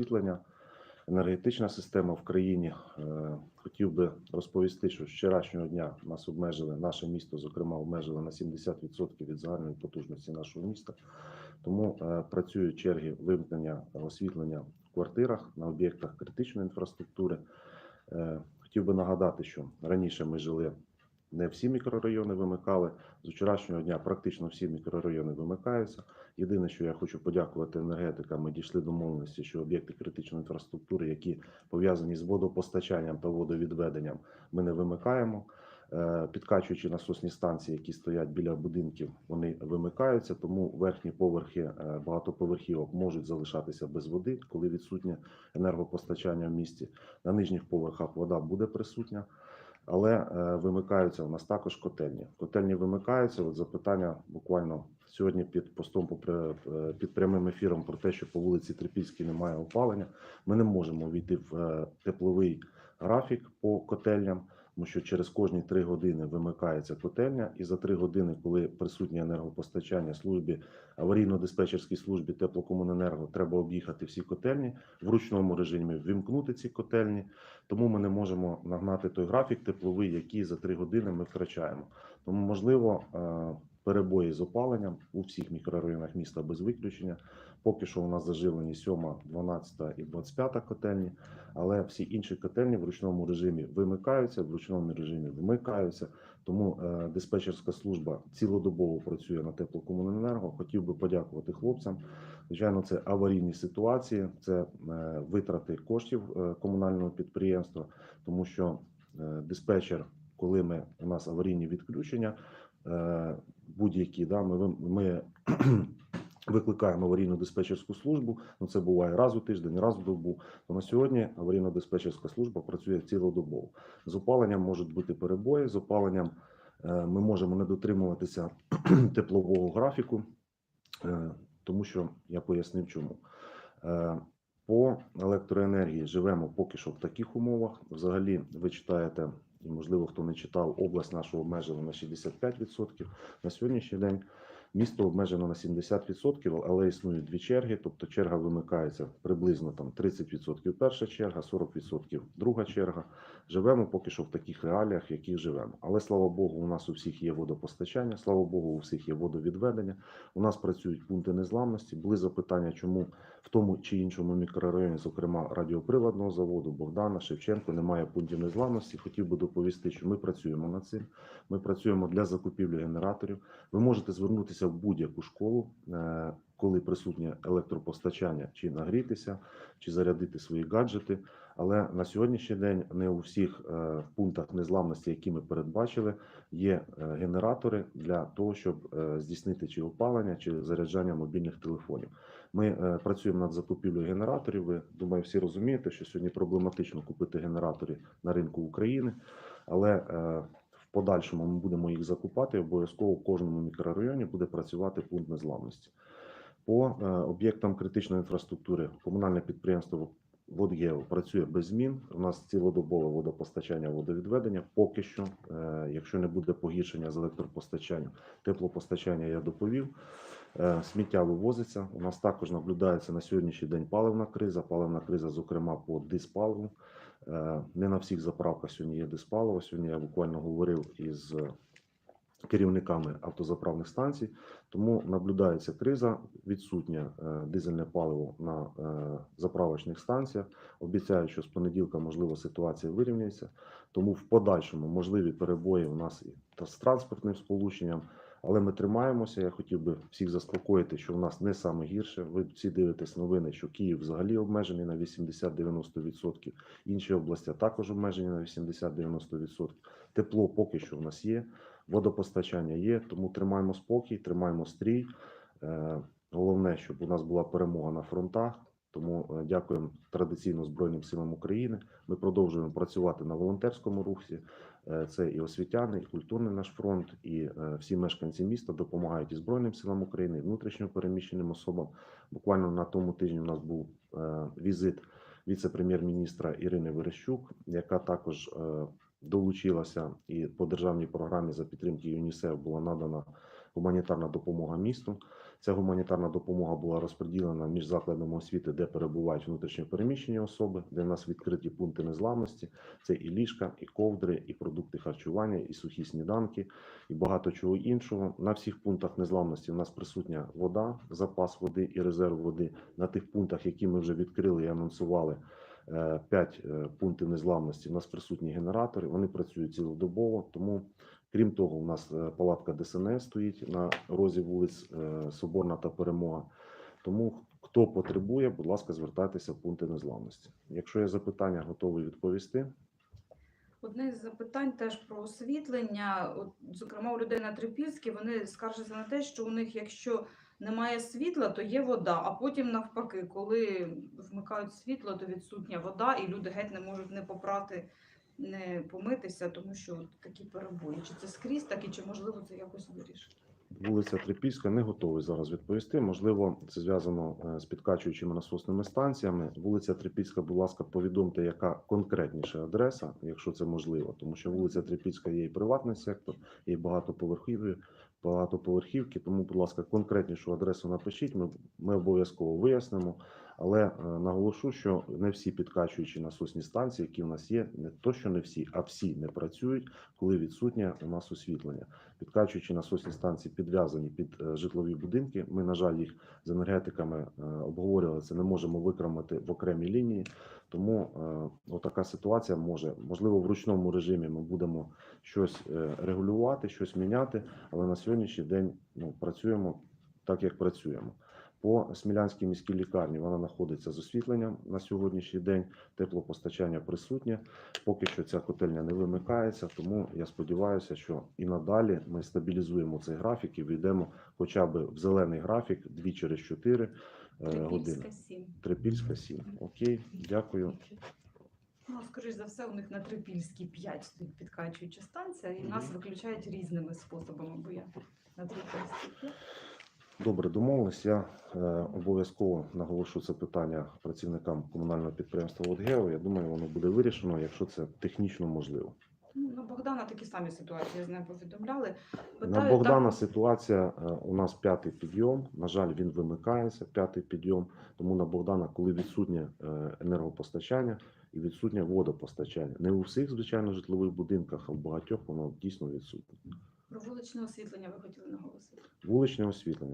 освітлення, енергетична система в країні. Е, Хотів би розповісти, що з вчорашнього дня нас обмежили, наше місто, зокрема, обмежили на 70% від загальної потужності нашого міста. Тому е, працюють черги вимкнення освітлення в квартирах на об'єктах критичної інфраструктури. Е, Хотів би нагадати, що раніше ми жили не всі мікрорайони вимикали. З вчорашнього дня практично всі мікрорайони вимикаються. Єдине, що я хочу подякувати енергетикам, ми дійшли домовленості, що об'єкти критичної інфраструктури, які пов'язані з водопостачанням та водовідведенням, ми не вимикаємо. Е, Підкачуючі насосні станції, які стоять біля будинків, вони вимикаються, тому верхні поверхи е, багатоповерхівок можуть залишатися без води, коли відсутнє енергопостачання в місті. На нижніх поверхах вода буде присутня, але е, вимикаються у нас також котельні. Котельні вимикаються. От запитання буквально сьогодні під постом е, під прямим ефіром про те, що по вулиці Трипільській немає опалення. Ми не можемо війти в е, тепловий графік по котельням. Тому що через кожні три години вимикається котельня, і за три години, коли присутнє енергопостачання службі аварійно-диспетчерській службі теплокомуненерго, треба об'їхати всі котельні в ручному режимі, вимкнути ці котельні. Тому ми не можемо нагнати той графік тепловий, який за три години ми втрачаємо. Тому можливо е, перебої з опаленням у всіх мікрорайонах міста без виключення. Поки що у нас заживлені 7, 12 і 25 котельні, але всі інші котельні в ручному режимі вимикаються, в ручному режимі вмикаються. Тому е, диспетчерська служба цілодобово працює на теплокомуненерго. Хотів би подякувати хлопцям. Звичайно, це аварійні ситуації, це е, витрати коштів е, комунального підприємства, тому що диспетчер, коли ми у нас аварійні відключення, будь-які да, ми, ми викликаємо аварійну диспетчерську службу. Ну це буває раз у тиждень, раз в добу. То на сьогодні аварійна диспетчерська служба працює цілодобово. З опаленням можуть бути перебої. З опаленням е, ми можемо не дотримуватися теплового графіку, е, тому що я пояснив, чому. Е, По електроенергії живемо поки що в таких умовах. Взагалі, ви читаєте, можливо, хто не читав, область нашу обмежила на 65%. На сьогоднішній день місто обмежено на 70%, але існують дві черги. Тобто черга вимикається приблизно там 30% перша черга, 40% друга черга. Живемо поки що в таких реаліях, в яких живемо. Але слава Богу, у нас у всіх є водопостачання, слава Богу, у всіх є водовідведення. У нас працюють пункти незламності. Були запитання, чому в тому чи іншому мікрорайоні, зокрема радіоприладного заводу Богдана Шевченко, немає пунктів незламності. Хотів би доповісти, що ми працюємо над цим. Ми працюємо для закупівлі генераторів. Ви можете звернутися в будь-яку школу, е, коли присутнє електропостачання, чи нагрітися, чи зарядити свої гаджети. Але на сьогоднішній день не у всіх е, пунктах незламності, які ми передбачили, є е, генератори для того, щоб здійснити чи опалення, чи заряджання мобільних телефонів. Ми працюємо над закупівлею генераторів. Ви думаю, всі розумієте, що сьогодні проблематично купити генератори на ринку України, але подальшому ми будемо їх закупати. Обов'язково в кожному мікрорайоні буде працювати пункт незламності. По е, об'єктам критичної інфраструктури комунальне підприємство Водгео працює без змін. У нас цілодобове водопостачання, водовідведення. Поки що, е, якщо не буде погіршення з електропостачанням, теплопостачання я доповів. Е, Сміття вивозиться. У нас також наблюдається на сьогоднішній день паливна криза. Паливна криза, зокрема, по диспаливу. Е, Не на всіх заправках сьогодні є диспаливо. Сьогодні я буквально говорив із керівниками автозаправних станцій. Тому наблюдається криза, відсутнє е, дизельне паливо на е, заправочних станціях. Обіцяють, що з понеділка можливо ситуація вирівняється. Тому в подальшому можливі перебої у нас і з транспортним сполученням. Але ми тримаємося. Я хотів би всіх заспокоїти, що в нас не саме гірше. Ви всі дивитесь новини, що Київ взагалі обмежений на 80-90%. Інші області також обмежені на 80-90%. Тепло поки що в нас є, водопостачання є. Тому тримаємо спокій, тримаємо стрій. Е, Головне, щоб у нас була перемога на фронтах. Тому е, дякуємо традиційно Збройним силам України. Ми продовжуємо працювати на волонтерському рухі. Е, Це і освітяни, і культурний наш фронт, і е, всі мешканці міста допомагають і Збройним силам України, і внутрішньо переміщеним особам. Буквально на тому тижні у нас був візит віце-прем'єр-міністра Ірини Верещук, яка також долучилася і по державній програмі за підтримки ЮНІСЕФ була надана гуманітарна допомога місту. Ця гуманітарна допомога була розподілена між закладами освіти, де перебувають внутрішньо переміщені особи, де в нас відкриті пункти незламності. Це і ліжка, і ковдри, і продукти харчування, і сухі сніданки, і багато чого іншого. На всіх пунктах незламності в нас присутня вода, запас води і резерв води. На тих пунктах, які ми вже відкрили і анонсували. 5 пунктів незламності. У нас присутні генератори, вони працюють цілодобово. Тому, крім того, у нас е, палатка ДСНС стоїть на розі вулиць е, Соборна та Перемога. Тому хто потребує, будь ласка, звертайтеся в пункти незламності. Якщо є запитання, готовий відповісти. Одне з запитань теж про освітлення. От, зокрема, у людей на Трипільській вони скаржаться на те, що у них, якщо немає світла, то є вода. А потім навпаки, коли вмикають світло, то відсутня вода, і люди геть не можуть не попрати, не помитися, тому що такі перебої. Чи це скрізь так, і чи можливо це якось вирішити? Вулиця Трипільська не готовий зараз відповісти. Можливо, це зв'язано е, з підкачуючими насосними станціями. Вулиця Трипільська, будь ласка, повідомте, яка конкретніша адреса, якщо це можливо, тому що вулиця Трипільська є і приватний сектор, є і багатоповерхівки, багатоповерхівки. Тому, будь ласка, конкретнішу адресу напишіть. Ми, ми обов'язково вияснимо. Але е, наголошу, що не всі підкачуючі насосні станції, які в нас є, не то, що не всі, а всі не працюють, коли відсутнє у нас освітлення. Підкачуючі насосні станції підв'язані під е, житлові будинки. Ми, на жаль, їх з енергетиками е, обговорювали. Це не можемо викремити в окремій лінії. Тому отака ситуація може можливо в ручному режимі. Ми будемо щось регулювати, щось міняти. Але на сьогоднішній день ну, працюємо так, як працюємо. По Смілянській міській лікарні вона знаходиться з освітленням на сьогоднішній день. Теплопостачання присутнє. Поки що ця котельня не вимикається, тому я сподіваюся, що і надалі ми стабілізуємо цей графік і війдемо хоча б в зелений графік 2 через 4 години. Трипільська 7. Трипільська 7. Окей, дякую. Ну, скоріш за все, у них на Трипільській 5 стоїть підкачуюча станція, і нас виключають різними способами, бо я на Трипільській 5. Добре, домовились. Я е, обов'язково наголошу це питання працівникам комунального підприємства «Водгео». Я думаю, воно буде вирішено, якщо це технічно можливо. Ну, на Богдана такі самі ситуації з нею повідомляли. На Богдана там- ситуація е, у нас п'ятий підйом. На жаль, він вимикається. П'ятий підйом. Тому на Богдана, коли відсутнє е, енергопостачання і відсутнє водопостачання, не у всіх звичайно житлових будинках, а в багатьох воно дійсно відсутнє. Про вуличне освітлення ви хотіли наголосити. Вуличне освітлення.